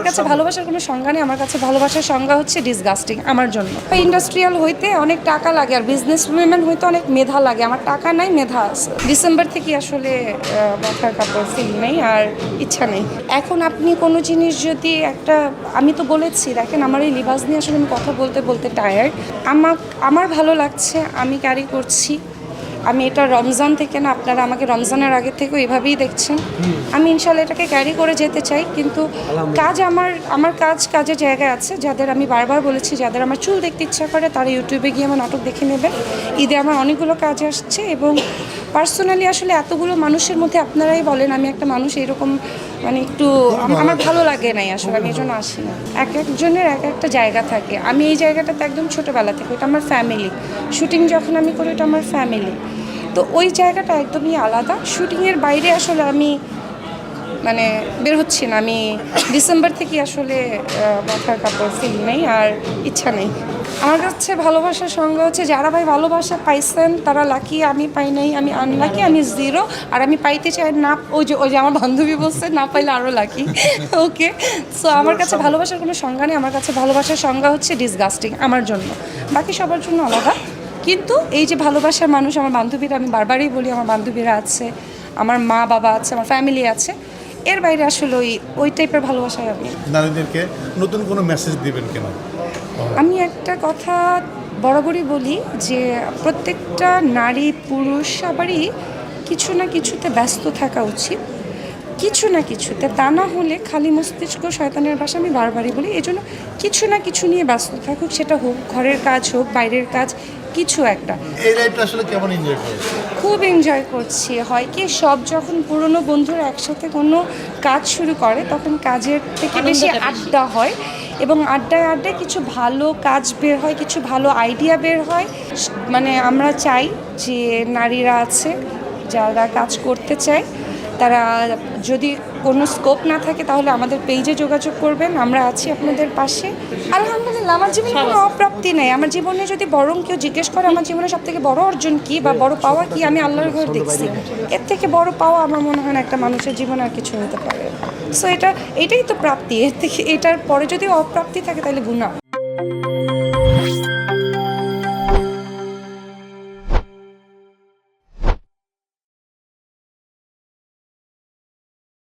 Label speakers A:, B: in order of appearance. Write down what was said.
A: আমার কাছে ভালোবাসার কোনো সংজ্ঞা নেই আমার কাছে ভালোবাসার সংজ্ঞা হচ্ছে ডিসগাস্টিং আমার জন্য। ইন্ডাস্ট্রিয়াল হইতে অনেক টাকা লাগে আর বিজনেস উইমেন হইতে অনেক মেধা লাগে আমার টাকা নাই মেধা আছে। ডিসেম্বর থেকে আসলে মাথার কাপড় ফিল নেই আর ইচ্ছা নেই। এখন আপনি কোনো জিনিস যদি একটা আমি তো বলেছি দেখেন আমার এই লিবাস নিয়ে আসলে আমি কথা বলতে বলতে টায়ার্ড আমার আমার ভালো লাগছে আমি ক্যারি করছি। আমি এটা রমজান থেকে না আপনারা আমাকে রমজানের আগে থেকে এভাবেই দেখছেন। আমি ইনশাল্লাহ এটাকে ক্যারি করে যেতে চাই কিন্তু কাজ আমার আমার কাজ কাজে জায়গায় আছে যাদের আমি বারবার বলেছি যাদের আমার চুল দেখতে ইচ্ছা করে তারা ইউটিউবে গিয়ে আমার নাটক দেখে নেবে ঈদে আমার অনেকগুলো কাজ আসছে এবং পার্সোনালি আসলে এতগুলো মানুষের মধ্যে আপনারাই বলেন, আমি একটা মানুষ এরকম মানে একটু আমার ভালো লাগে নাই আসলে, আমি এই জন্য আসি না। এক একজনের এক একটা জায়গা থাকে। আমি এই জায়গাটাতে একদম ছোটোবেলা থেকে, ওটা আমার ফ্যামিলি শুটিং যখন আমি করি, ওটা আমার ফ্যামিলি তো ওই জায়গাটা একদমই আলাদা। শুটিংয়ের বাইরে আসলে আমি মানে বের হচ্ছি না। আমি ডিসেম্বর থেকে আসলে মাথার কাপড় ফিল নেই আর ইচ্ছা নেই। আমার কাছে ভালোবাসার সঙ্গে হচ্ছে, যারা ভাই ভালোবাসা পাইছেন, তারা লাকি, আমি পাই নাই, আমি আনলাকি আমি জিরো আর আমি পাইতে চাই না, ওই যে ওই যে আমার বান্ধবী বলছে, না পাইলে আরও লাকি ওকে সো আমার কাছে ভালোবাসার কোনো সংজ্ঞা নেই, আমার কাছে ভালোবাসার সংজ্ঞা হচ্ছে ডিসগাস্টিং আমার জন্য। বাকি সবার জন্য আলাদা। কিন্তু এই যে ভালোবাসার মানুষ, আমার বান্ধবীরা, আমি বারবারই বলি, আমার বান্ধবীরা আছে, আমার মা বাবা আছে, আমার ফ্যামিলি আছে এর বাইরে আসলে ওই ওই টাইপের ভালোবাসায় আমি।
B: নারীদেরকে নতুন কোনো মেসেজ দিবেন কেন?
A: আমি একটা কথা বরাবরই বলি যে প্রত্যেকটা নারী পুরুষ সবারই কিছু না কিছুতে ব্যস্ত থাকা উচিত। কিছু না কিছুতে তা না হলে খালি মস্তিষ্ক শয়তানের বাসা আমি বারবারই বলি। এই জন্য কিছু না কিছু নিয়ে ব্যস্ত থাকুক সেটা হোক ঘরের কাজ হোক বাইরের কাজ কিছু একটা।
B: এই লাইফটা আসলে কেমন এনজয় করে
A: খুব এনজয় করছি। হয় কি সব যখন পুরনো বন্ধুরা একসাথে কোনো কাজ শুরু করে তখন কাজের থেকে বেশি আড্ডা হয় এবং আড্ডায় আড্ডায় কিছু ভালো কাজ বের হয় কিছু ভালো আইডিয়া বের হয়। মানে আমরা চাই যে নারীরা আছে যারা কাজ করতে চায় তারা যদি কোনো স্কোপ না থাকে তাহলে আমাদের পেজে যোগাযোগ করবেন। আমরা আছি আপনাদের পাশে। আলহামদুলিল্লাহ আমার জীবনে কোনো অপ্রাপ্তি নেই। আমার জীবনে যদি বরং কেউ জিজ্ঞেস করে আমার জীবনে সব থেকে বড় অর্জন কি বা বড় পাওয়া কি আমি আল্লাহর ঘর দেখছি। এর থেকে বড় পাওয়া আমার মনে হয় না একটা মানুষের জীবনে আর কিছু হতে পারে। সো এটা এটাই তো প্রাপ্তি। এর থেকে এটার পরে যদি অপ্রাপ্তি থাকে তাহলে গুণা